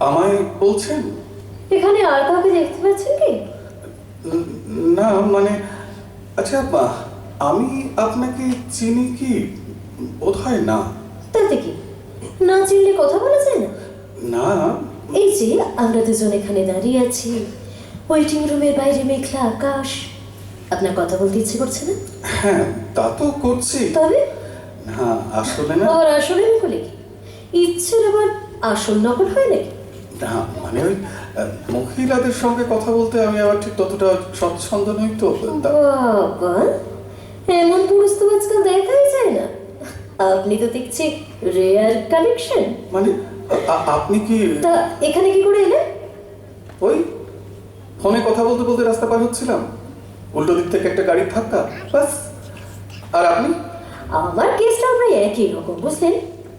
আমায় বলছেন? এখানে আর কাউকে দেখতে পাচ্ছেন কি? না মানে আচ্ছা আ- আমি আপনাকে চিনি কি? বোধ হয় না। তাতে কি? না চিনলে কথা বলা যায় না? না। এই যে আমরা দুজন এখানে দাঁড়িয়ে আছি। ওয়েটিং রুমের বাইরে মেঘলা আকাশ। আপনার কথা বলতে ইচ্ছে করছে না? হ্যাঁ তা তো করছি। তবে? না আসলে না। আবার আসলে নকলে কি? ইচ্ছের আবার আসল নকল হয় নাকি? না মানে ওই মহিলাদের সঙ্গে কথা বলতে আমি আবার ঠিক ততটা স্বচ্ছন্দ নই তো। বাবা এমন পুরুষ তো আজকাল দেখাই যায় না। আপনি তো দেখছি রেয়ার কালেকশন মানে আপনি কি তা এখানে কি করে এলেন? ওই ফোনে কথা বলতে বলতে রাস্তা পার হচ্ছিলাম। উল্টো দিক থেকে একটা গাড়ির ধাক্কা বাস আর আপনি? আমার কেসটাও প্রায় একই রকম বুঝলেন?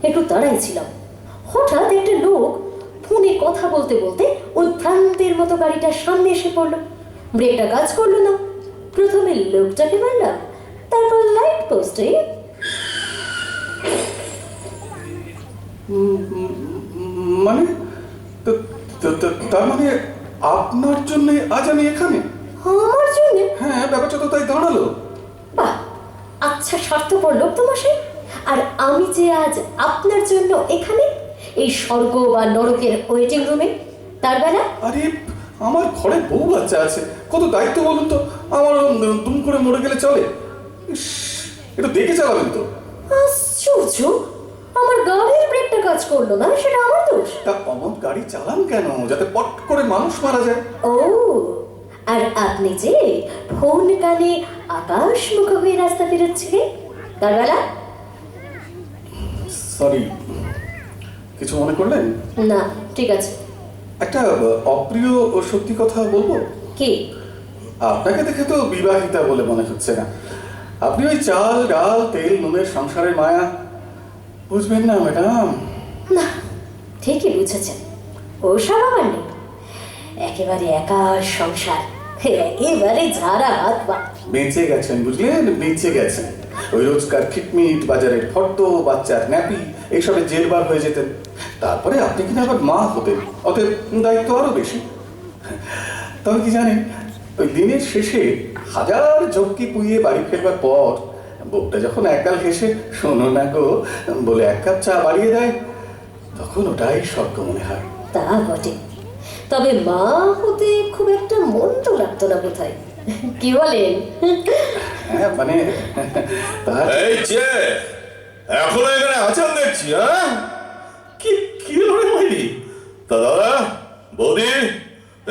একটু তাড়াই ছিলাম। হঠাৎ একটা লোক ফোনে কথা বলতে বলতে ওই প্রান্তের মতো গাড়িটার সামনে এসে পড়ল। ব্রেকটা কাজ করল না। প্রথমে লোকটাকে মারলাম তারপর লাইট পোস্টে মানে? তার মানে আপনার জন্য আজ আমি এখানে? আমার জন্য? হ্যাঁ ব্যাপারটা তো তাই দাঁড়াল। বাহ আচ্ছা স্বার্থপর লোক তো মশাই আর আমি যে আজ আপনার জন্য এখানে এই স্বর্গ বা নরকের ওয়েটিং রুমে? তার বেলা? আরে আমার ঘরে বউ বাচ্চা আছে। কত দায়িত্ব বলুন তো? আমার দুম করে মরে গেলে চলে। একটু দেখে চালাবেন তো। আশ্চর্য! আমার গাড়ির ব্রেকটা কাজ করল না সেটা আমার দোষ। তা অমন গাড়ি চালান কেন? যাতে পট করে মানুষ মারা যায়। ও আর আপনি যে ফোন কানে আকাশ মুখ হয়ে রাস্তা বেরোচ্ছিলেন তার বেলা? সরি কিছু মনে করলেন না ঠিক আছে। একটা অপ্রিয় ও সত্যি কথা বলব? কি? আপনাকে দেখে তো বিবাহিতা বলে মনে হচ্ছে না। আপনি ওই চাল ডাল তেল নুনের সংসারের মায়া বুঝবেন না ম্যাডাম। না ঠিকই বুঝেছেন। ওসব আমার নেই। একেবারে একা সংসার। একেবারে ঝাড়া হাত পা বেঁচে গেছেন বুঝলেন? বেঁচে গেছেন। ওই রোজকার খিটমিট বাজারের ফর্দ বাচ্চার ন্যাপি এইসবে জেরবার হয়ে যেতেন। তারপরে আপনি কিনা আবার মা হতেন? অতএব দায়িত্ব আরও বেশি। তবে কি জানেন ওই দিনের শেষে হাজার ঝক্কি পুইয়ে বাড়ি ফেরবার পর বউটা যখন একগাল হেসে শোনো না গো বলে এক কাপ চা বাড়িয়ে দেয় তখন ওটাই স্বর্গ মনে হয়। তা বটে। তবে মা হতে খুব একটা মন তো লাগতো না কোথায় কি বলেন? হ্যাঁ মানে এই যে এখনও এখানে আছেন দেখছি হ্যাঁ? দাদা বৌদি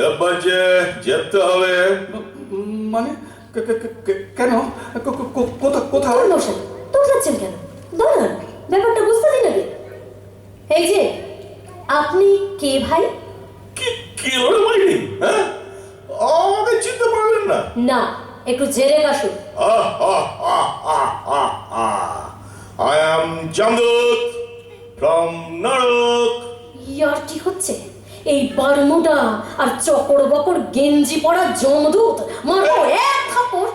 এবার যে যেতে হবে। মানে কেন? কোথাও মশাই তোমরাচ্ছেন কেন? দাঁড়ান ব্যাপারটা বুঝতে দিন আগে এই যে আপনি কে ভাই? কি কি মাইরি হ্যাঁ? আমাকে চিনতে পারলেন না। না একটু জেরে কাশুন I am Jamdut from Narok. কি হচ্ছে। এই বারমুডা আর চকর বকর গেঞ্জি পরা জমদূত মারো এক থাপড়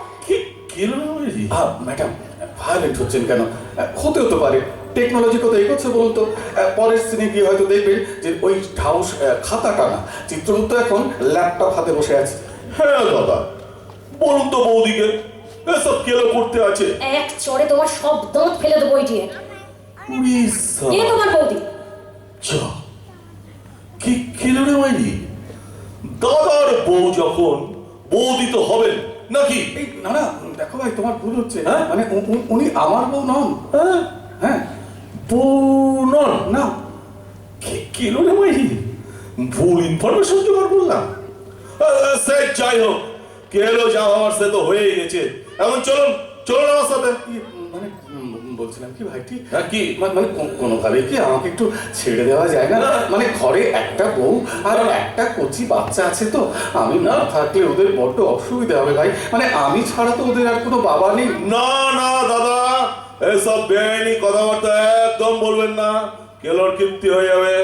ম্যাডাম ভায়োলেন্ট হচ্ছেন কেন? আহ, হতেও তো পারে। টেকনোলজি এগোচ্ছে বলুন তো? পরের সিনে গিয়ে হয়তো দেখবেন যে ওই ঢাউস খাতা টানা চিত্রগুপ্ত এখন ল্যাপটপ হাতে বসে আছে। হ্যাঁ দাদা। বলুন তো বৌদিকে এসব কেলো করতে আছে? এক চড়ে তোমার সব দাঁত ফেলে দেবো তোমার বৌদি। কি খেলো রে মাইরি দাদার বউ যখন বৌদি তো হবেন নাকি? এই না না দেখো ভাই তোমার ভুল হচ্ছে। হ্যাঁ? মানে উনি আমার বউ নন। হ্যাঁ? হ্যাঁ। বউ নন? না। কি কিলো রে মাইরি ভুল ইনফরমেশন জোগাড় করলাম। সে যাই হোক। কেলো যা আমার সে তো হয়েই গেছে। এখন চলুন চলুন আমার সাথে। ই, মানে বলছিলাম কি ভাই ঠিক? হ্যাঁ কি? মানে কোনোভাবে কি আমাকে একটু ছেড়ে দেওয়া যায় না। মানে ঘরে একটা বউ আর একটা কচি বাচ্চা আছে তো আমি না থাকলে ওদের বড্ড অসুবিধা হবে ভাই। মানে আমি ছাড়া তো ওদের আর কোনো বাবা নেই। না না দাদা এসব বেআইনি কথাবার্তা একদম বলবেন না। কেলোর কীর্তি হয়ে যাবে।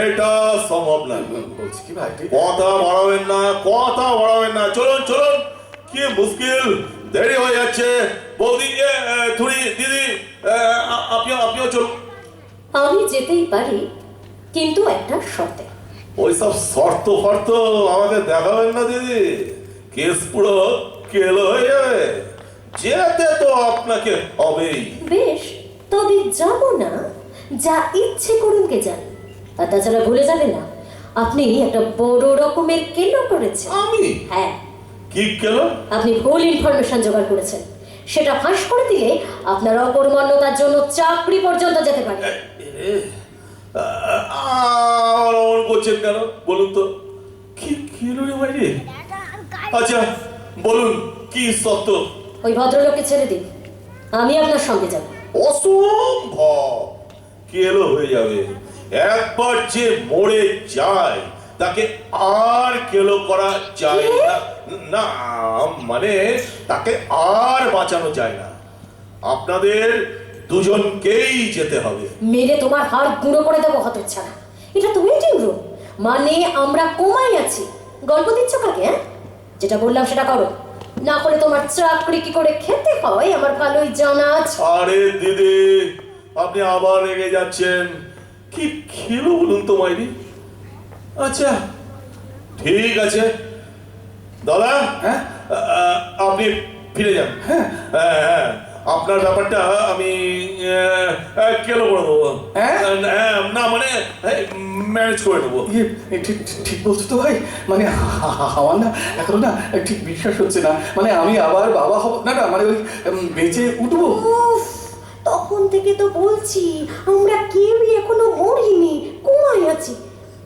এটা সম্ভব না। বলছি কি ভাই কথা বাড়াবেন না কথা বাড়াবেন না। চলুন চলুন কি মুশকিল? দেরি হয়ে যাচ্ছে। বৌদি এ, এ, থুড়ি দিদি আপনিও আপনিও চলুন। আমি যেতেই পারি কিন্তু একটা শর্তে। ওইসব শর্ত ফর্ত আমাকে দেখাবেন না দিদি। কেস পুরো কেলো হয়ে যাবে। যেতে তো আপনাকে হবেই। বেশ তবে যাব না যা ইচ্ছে করুন কে যান আর তাছাড়া ভুলে যাবেন না আপনি একটা বড় রকমের কেন করেছেন। আমি? হ্যাঁ। কি কেলো? আপনি ভুল ইনফরমেশন জোগাড় করেছেন। সেটা ফাঁস করে দিলে আপনার অকর্মণ্যতার জন্য চাকরি পর্যন্ত যেতে পারে। আমার অমন করছেন কেন? বলুন তো কি কেলো রে ভাই আচ্ছা বলুন কি সত্য? ওই ভদ্রলোককে ছেড়ে দিন। আমি আপনার সঙ্গে যাব। অসম্ভব! কেলো হয়ে যাবে? একবার যে মরে যায় তাকে আর কেলো করা যায় না। না মানে তাকে আর বাঁচানো যায় না। আপনাদের দুজনকেই যেতে হবে। মেরে তোমার হাড় গুঁড়ো করে দেবো হতচ্ছাড়া। এটা তুমি রুম মানে আমরা কোমাই আছি। গল্প দিচ্ছ কাকে হ্যাঁ? যেটা বললাম সেটা করো। না করে তোমার চাকরি কি করে খেতে হয় আমার ভালোই জানা আছে। আরে দিদি আপনি আবার রেগে যাচ্ছেন। কি খেলো বলুন তো মাইরি? আচ্ছা। ঠিক আছে। দাদা হ্যাঁ? আপনি ফিরে যান। হ্যাঁ। হ্যাঁ হ্যাঁ। আপনার ব্যাপারটা আমি কেন করে দেবো হ্যাঁ? হ্যাঁ, না মানে ম্যানেজ করে দেবো ইয়ে ঠিক ঠিক- বলছো তো ভাই? মানে আমার না এখনও না ঠিক বিশ্বাস হচ্ছে না। মানে আমি আবার বাবা হব না না মানে ওই বেঁচে উঠবো? তখন থেকে তো বলছি আমরা কেউই এখনও মরিনি কোমায় আছি।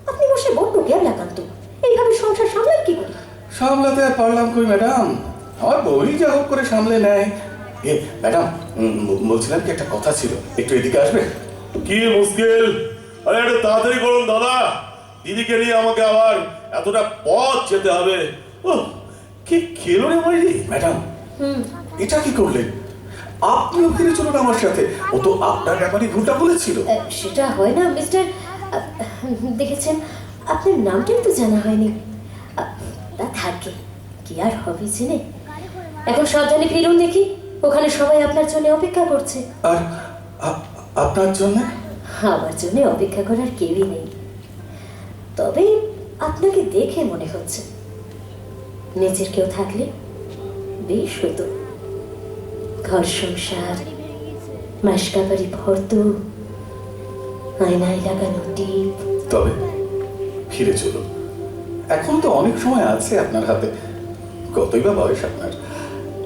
আপনি বসে বড্ড এইভাবে সংসার সামলান কি করে? সামলাতে আর পারলাম কই ম্যাডাম? আমার বই যা হোক করে সামলে নেয়। এ ম্যাডাম বলছিলাম কি একটা কথা ছিল। একটু এদিকে আসবে? কি মুশকিল? আরে একটু তাড়াতাড়ি করুন দাদা। দিদিকে নিয়ে আমাকে আবার এতটা পথ যেতে হবে। ও কি খেলো রে মাইরি ম্যাডাম হুম। এটা কি করলেন আপনিও ফিরে চলুন আমার সাথে। ও তো আপনার ব্যাপারে ভুলটা বলেছিল। সেটা হয় না মিস্টার। দেখেছেন আপনার নামটাই তো জানা হয়নি। তা থাকে কি আর হবে জেনে? এখন সাবধানে ফিরুন দেখি ওখানে সবাই আপনার জন্য অপেক্ষা করছে। আর আপনার জন্য? আমার জন্য অপেক্ষা করার কেউই নেই। তবে আপনাকে দেখে মনে হচ্ছে। নিজের কেউ থাকলে বেশ হতো ঘর সংসার মাসকাবারি ভর্ত আয়নায় লাগানো টিপ। তবে ফিরে চলুন। এখন তো অনেক সময় আছে আপনার হাতে। কতই বা বয়স আপনার।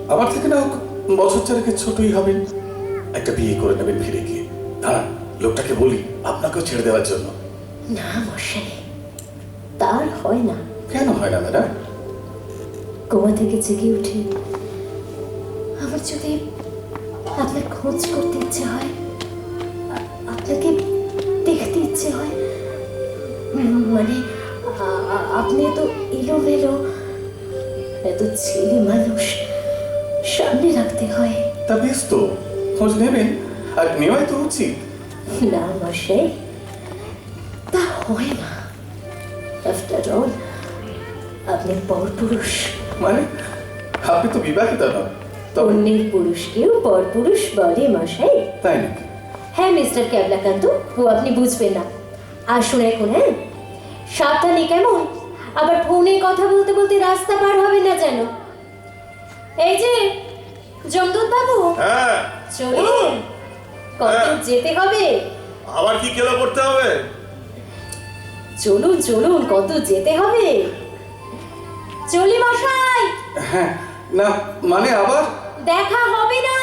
আমার থেকে না হোক বছর চারেকের ছোটই হবেন। একটা বিয়ে করে নেবেন ফিরে গিয়ে। দাঁড়ান লোকটাকে বলি আপনাকেও ছেড়ে দেওয়ার জন্য। না মশাই তার হয় না। কেন হয় না ম্যাডাম গোয়া থেকে জেগে উঠে আমার যদি আপনার খোঁজ করতে ইচ্ছে হয় আপনাকে দেখতে ইচ্ছে হয় মানে আপনি তো এলোমেলো এত ছেলে মানুষ সামনে রাখতে হয়। তা বেশ তো খোঁজ নেবেন আর নেওয়াই তো উচিত। না মশাই তা হয় না। আফটার অল আপনি পরপুরুষ। মানে আপনি তো বিবাহিত নন অন্যের পুরুষকেও পরপুরুষ বলে মশাই তাই নাকি? হ্যাঁ মিস্টার ক্যাবলাকান্ত ও আপনি বুঝবেন না। আসুন এখন হ্যাঁ? সাবধানে কেমন? আবার ফোনে কথা বলতে বলতে রাস্তা পার হবে না যেন। এই যে জমদূত বাবু হ্যাঁ চলুন। কত। যেতে হবে? আবার কি কেলো করতে হবে? চলুন চলুন কত যেতে হবে? চলি মশাই। হ্যাঁ না মানে আবার? দেখা হবে না।